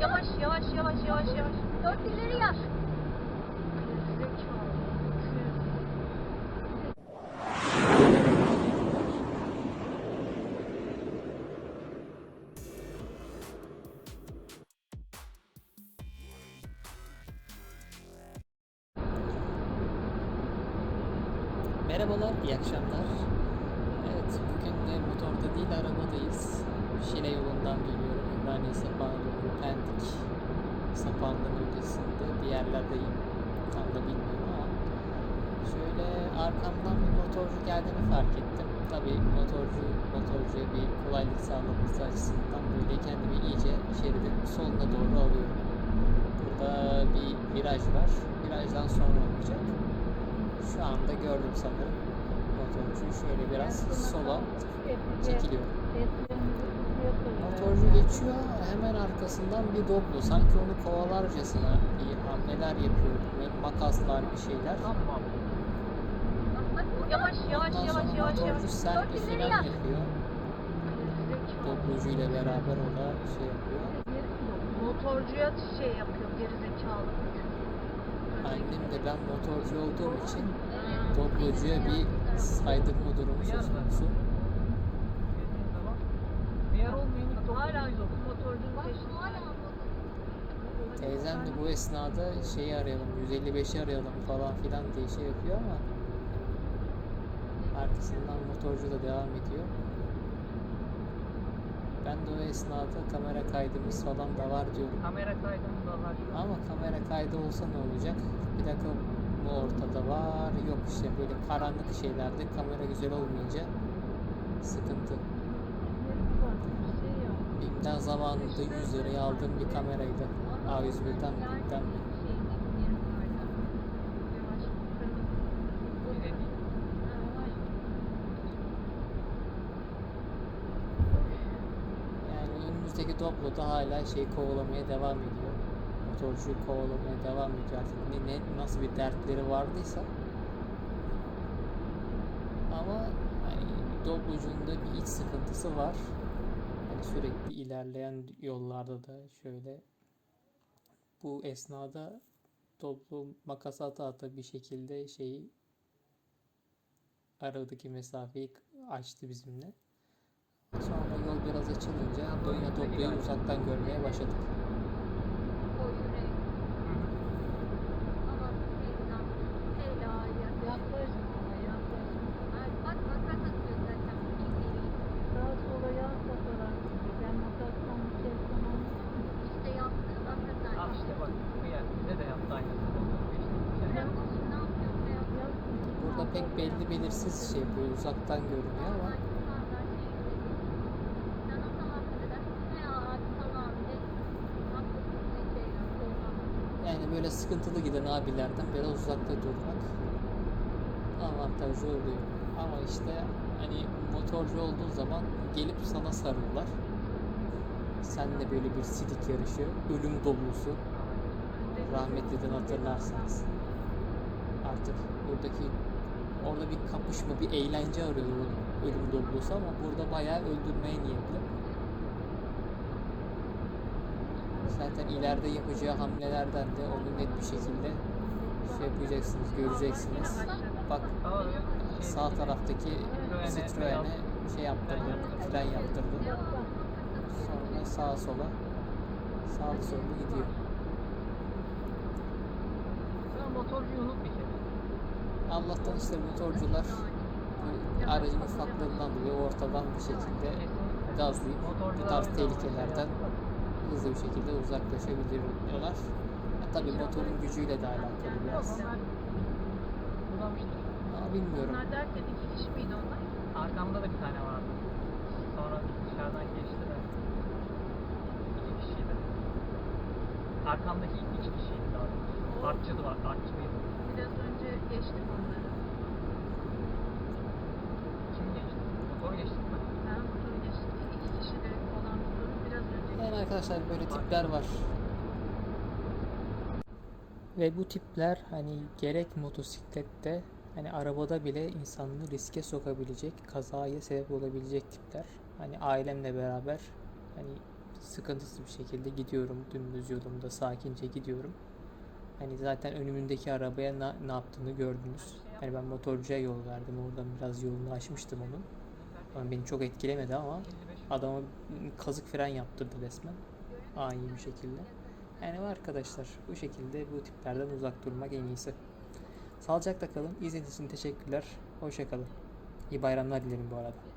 Yavaş yavaş yavaş yavaş yavaş. Dört yap. Gerizekalı. Merhabalar, iyi akşamlar. Evet, bugün de motorda değil arabadayız. Şile yolundan geliyorum. Ümraniye sapağına doğru Pendik. Sapağından öncesinde bir yerlerdeyim. Tam da bilmiyorum ama. Şöyle arkamdan bir motorcu geldiğini fark ettim. Tabii motorcu motorcuya bir kolaylık sağlaması açısından böyle kendimi iyice şeridin soluna doğru alıyorum. Burada bir viraj var. Virajdan sonra olacak. Şu anda gördüm sanırım motorcuyu şöyle biraz sola çekiliyorum. Motorcu geçiyor hemen arkasından bir doblo sanki onu kovalarcasına bir hamleler yapıyor makaslar bir şeyler. Tamam. Yavaş yavaş Ondan yavaş yavaş yavaş. motorcu sert bir fren yap. yapıyor. Doblocu ile beraber o da şey yapıyor. Motorcuya şey yapıyor gerizekalı. Annem de ben motorcu olduğum için doblocuya bir saydırma durumu söz konusu. Teyzem de bu esnada şeyi arayalım, 155'i arayalım falan filan diye şey yapıyor ama arkasından motorcu da devam ediyor. Ben de o esnada kamera kaydımız falan da var diyorum. Kamera kaydımız da var. Ama kamera kaydı olsa ne olacak? Bir dakika mı ortada var? Yok işte böyle karanlık şeylerde kamera güzel olmayınca sıkıntı. BİM'den zamanında 100 liraya aldığım bir kameraydı. A101'den BİM'den. Yani önümüzdeki Doblo da hala şey kovalamaya devam ediyor. Motorcuyu kovalamaya devam ediyor artık ne, ne nasıl bir dertleri vardıysa. Ama hani Doblo'cunun bir iç sıkıntısı var. Sürekli ilerleyen yollarda da şöyle bu esnada Doblo makas ata ata bir şekilde şeyi aradaki mesafeyi açtı bizimle. Sonra yol biraz açılınca Donya Doblo'yu uzaktan görmeye başladık. Sağa sola yan saparan. Ben motordan bir şey yapamam. Al işte bak bu yer bize de yaptı aynısını. Geçtiğimiz yer. Burada pek belli belirsiz şey yapıyor, uzaktan görünüyor ama yani böyle sıkıntılı giden abilerden biraz uzakta durmak avantajlı oluyor. Ama işte hani motorcu olduğun zaman gelip sana sarılırlar. Sen de böyle bir sidik yarışı, ölüm dolusu rahmetliden hatırlarsınız. Artık buradaki orada bir kapışma, bir eğlence arıyordu o ölüm doblosu ama burada bayağı öldürmeye niyetli. Zaten ileride yapacağı hamlelerden de onu net bir şekilde şey yapacaksınız, göreceksiniz. Bak sağ taraftaki Citroen'e şey yaptırdı, fren yaptırdı. Sonra sağa sola, sağlı sollu gidiyor. Sen motorcuyu unut bir. Allah'tan işte motorcular bu aracın ufaklığından dolayı ortadan bir şekilde gazlayıp bu tarz tehlikelerden hızlı bir şekilde uzaklaşabiliyorlar. Ha, tabii motorun gücüyle de alakalı biraz. Ama bilmiyorum. Bunlar derken iki kişi miydi onlar? Arkamda da bir tane vardı. Sonra dışarıdan geçti de. İki kişiydi. Arkamdaki iki kişiydi daha doğrusu. Artçılı var, artçılıydı. Biraz önce geçtim onları. Kim geçti? Motor geçti mi? Ben motoru geçtim. İki kişi de olan motoru biraz önce Yani arkadaşlar böyle tipler var. Ve bu tipler hani gerek motosiklette hani arabada bile insanını riske sokabilecek, kazaya sebep olabilecek tipler. Hani ailemle beraber hani sıkıntısız bir şekilde gidiyorum. Dümdüz yolumda sakince gidiyorum. Hani zaten önümündeki arabaya ne, ne yaptığını gördünüz. Hani ben motorcuya yol verdim. Oradan biraz yolunu açmıştım onun. Ama beni çok etkilemedi ama 55 adama kazık fren yaptırdı resmen. Ani bir şekilde. Yani arkadaşlar bu şekilde bu tiplerden uzak durmak en iyisi. Sağlıcakla kalın. İzlediğiniz için teşekkürler. Hoşça kalın. İyi bayramlar dilerim bu arada.